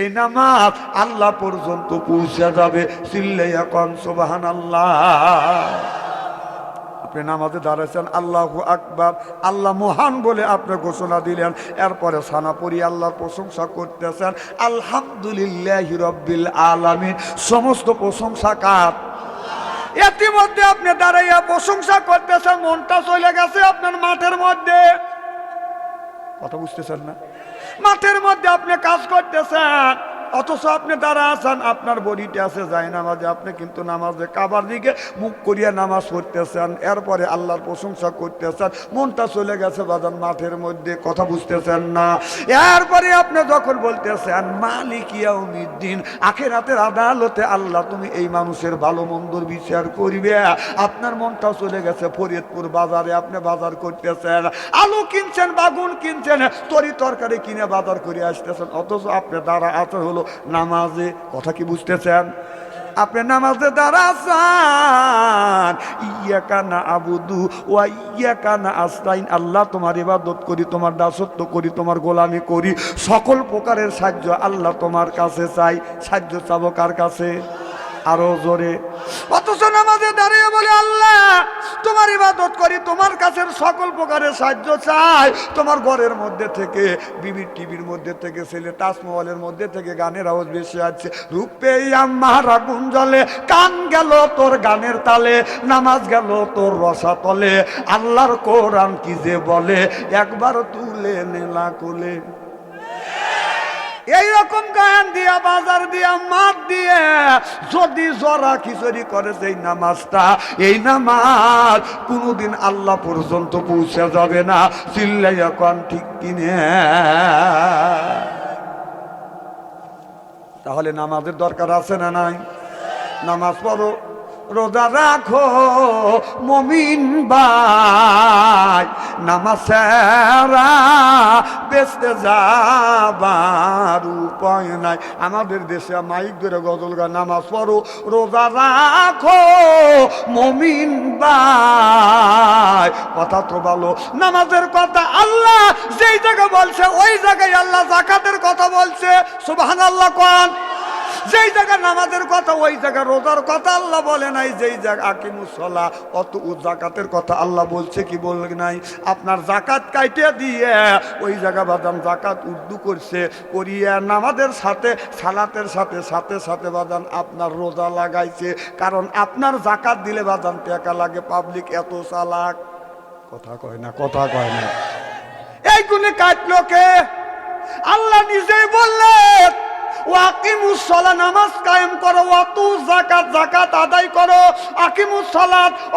এই নামাজ আল্লাহ পর্যন্ত পৌঁছে যাবে। এখন সোবাহান আল্লাহ নামাজে দাঁড়াইছেন, আল্লাহ আকবার, আল্লাহ মহান বলে আপনি ঘোষণা দিলেন। এরপরে সানাপুরি আল্লাহর প্রশংসা করতেছেন। আলহামদুলিল্লাহ রব্বিল আলামিন। সমস্ত প্রশংসা কার? ইতিমধ্যে আপনি দাঁড়াইয়া প্রশংসা করতেছেন, মনটা চলে গেছে আপনার মাঠের মধ্যে। কথা বুঝতেছেন না? মাঠের মধ্যে আপনি কাজ করতেছেন। অথচ আপনি দাঁড়া আছেন, আপনার বডিতে আছে যাই নামাজে আপনি কিন্তু নামাজে কাবার দিকে মুখ করিয়া নামাজ পড়তেছেন, এরপরে আল্লাহর প্রশংসা করতেছেন, মনটা চলে গেছে বাজান মাঠের মধ্যে, কথা বুঝতেছেন না। এরপরে আপনি যখন বলতেছেন মালিকিয়া মালিক আখের আখেরাতের আদালতে আল্লাহ তুমি এই মানুষের ভালো মন্দর বিচার করবে। আপনার মনটা চলে গেছে ফরিদপুর বাজারে, আপনি বাজার করতেছেন, আলু কিনছেন, বাগুন কিনছেন, তরি তরকারি কিনে বাজার করে আসতেছেন, অথচ আপনি দাঁড়া আছেন হলো নামাজে, কথা কি বুঝতেছেন? আপনি নামাজে দাঁড়াচ্ছেন। ইয়া কানা আবুদু ওয়া ইয়া কানা আস্তাইন। আল্লাহ তোমার ইবাদত করি, তোমার দাসত্ব করি, তোমার গোলামি করি। সকল প্রকারের সাহায্য আল্লাহ তোমার কাছে চাই। সাহায্য চাবো কার কাছে? আরও জোরে। অথচ নামাজে দাঁড়িয়ে বলে, আল্লাহ তোমার ইবাদত করি, তোমার কাছে সকল প্রকারের সাহায্য চাই। তোমার ঘরের মধ্যে থেকে, বিবির টিভির মধ্যে থেকে, ছেলে তাজমহলের মধ্যে থেকে গানের আওয়াজ বেশি আছে রূপে আম্মারা গুঞ্জলে কান গেল তোর গানের তালে, নামাজ গেল তোর রসা তলে। আল্লাহর কোরআন কি যে বলে, একবার তুলে নেলা কোলে। এইরকম গান দিয়া, বাজার দিয়া, মাঠ দিয়ে যদি জরা খিচুড়ি করে সেই নামাজটা, এই নামাজ কোনোদিন আল্লাহ পর্যন্ত পৌঁছে যাবে না। চিল্লাই এখন ঠিক কিনে। তাহলে নামাজের দরকার আছে না নাই? নামাজ পড়ো, রোজা রাখো, মমিন ভাই নামাজেরা বেসতে যাবার উপায় নাই। আমাদের দেশে মাইক ধরে গজল গান নামাজ পড়ো, রোজা রাখো, মমিন বাই কথা তো ভালো। নামাজের কথা আল্লাহ যেই জায়গায় বলছে, ওই জায়গায় আল্লাহ জাকাতের কথা বলছে। সুবাহ আল্লাহ কন যেই জায়গা নামাজের কথা, ওই জায়গা রোজার কথা আল্লাহ বলে নাই। যেই জায়গা আকিমুসলা অত জাকাতের কথা আল্লাহ বলছে কি বলে নাই? আপনার জাকাত কাইটে দিয়ে ওই জায়গা বাদাম জাকাত উর্দু করছে, করিয়া নামাজের সাথে, সালাতের সাথে সাথে সাথে বাদান আপনার রোজা লাগাইছে। কারণ আপনার জাকাত দিলে বাদান টাকা লাগে, পাবলিক এত চালাক। কথা কয় না, কথা কয় না। এই গুণে কাটলো কে? আল্লাহ নিজেই বললেন করো জাকাত জাকাত আদায় করো।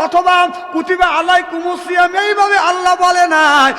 অথবা কুমুসিয়াম এইভাবে আল্লাহ বলে নাই।